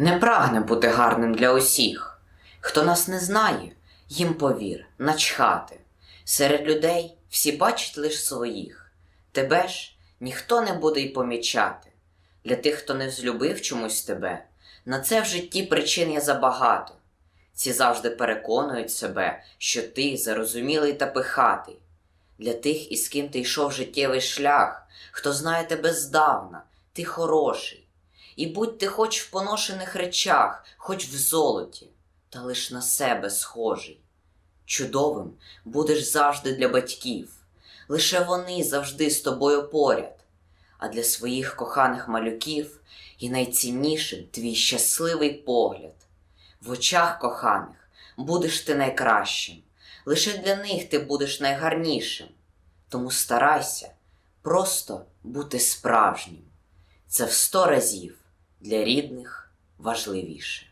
Не прагне бути гарним для усіх. Хто нас не знає, їм повір, начхати. Серед людей всі бачать лиш своїх. Тебе ж ніхто не буде й помічати. Для тих, хто не взлюбив чомусь тебе, на це в житті причин є забагато. Ці завжди переконують себе, що ти зарозумілий та пихатий. Для тих, із ким ти йшов життєвий шлях, хто знає тебе здавна, ти хороший. І будь ти хоч в поношених речах, хоч в золоті, та лиш на себе схожий. Чудовим будеш завжди для батьків, лише вони завжди з тобою поряд, а для своїх коханих малюків і найціннішим твій щасливий погляд. В очах коханих будеш ти найкращим, лише для них ти будеш найгарнішим. Тому старайся просто бути справжнім. Це в сто разів для рідних важливіше.